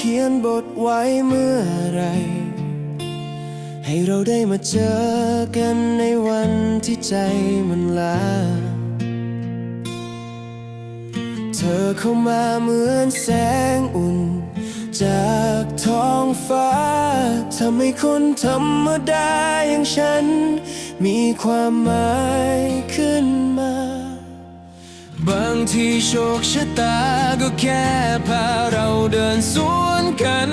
เขียนบทไว้เมื่อไร ให้เราได้มาเจอกันในวันที่ใจมันลา เธอเข้ามาเหมือนแสงอุ่น จากท้องฟ้าทำให้คนธรรมดาอย่างฉัน มีความหมาย ที่โชคชะตาก็แค่พาเราเดินสวนกัน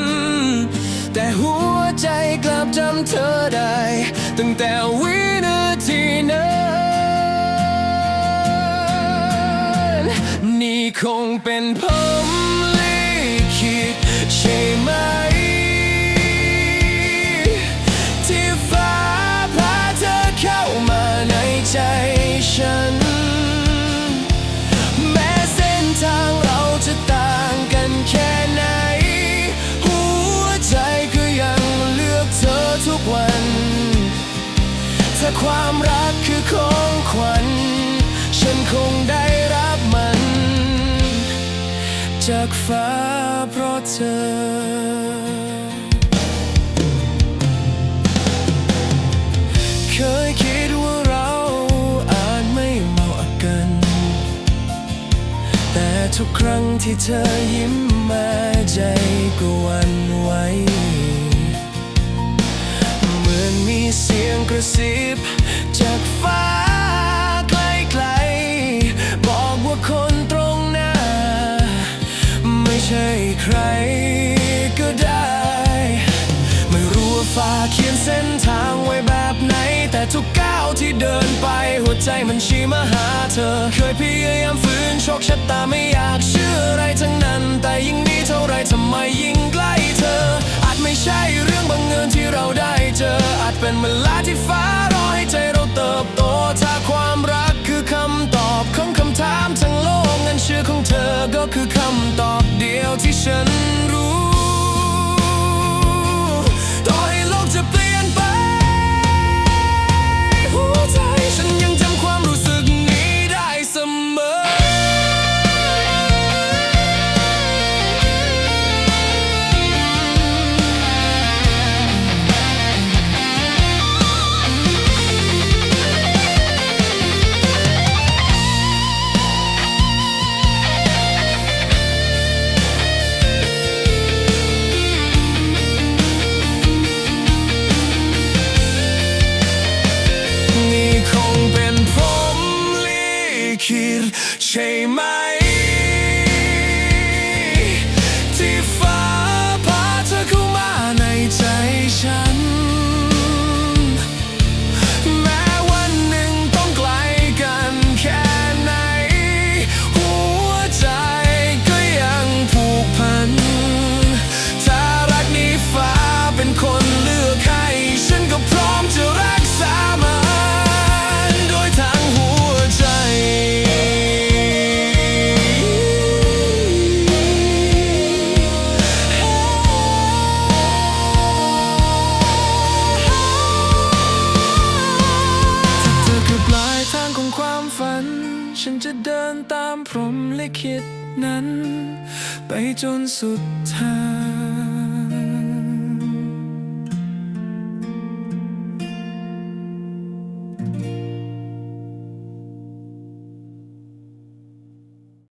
แต่หัวใจกลับจำเธอได้ ตั้งแต่วินาทีนั้นนี่คงเป็นผมลิขิตใช่ไหม ถ้าความรักคือของขวัญ ฉันคงได้รับมัน จากฟ้าเพราะเธอเคยคิดว่าเราอาจไม่เหมาะกัน แต่ทุกครั้งที่เธอยิ้มมาใจก็วันไหว เสียงกระซิบจากฟ้าไกลๆบอกว่าคนตรงหน้า ไม่ใช่ใครก็ได้ ไม่รู้ว่าฟ้าเขียนเส้นทางไว้แบบไหน แต่ทุกก้าวที่เดินไปหัวใจมันชี้มาหาเธอ เคยพยายามฝืนโชคชะตาไม่อยากเชื่ออะไรทั้งนั้ ดี ขิตามพรมลิขิตนั้น ไปจนสุดทาง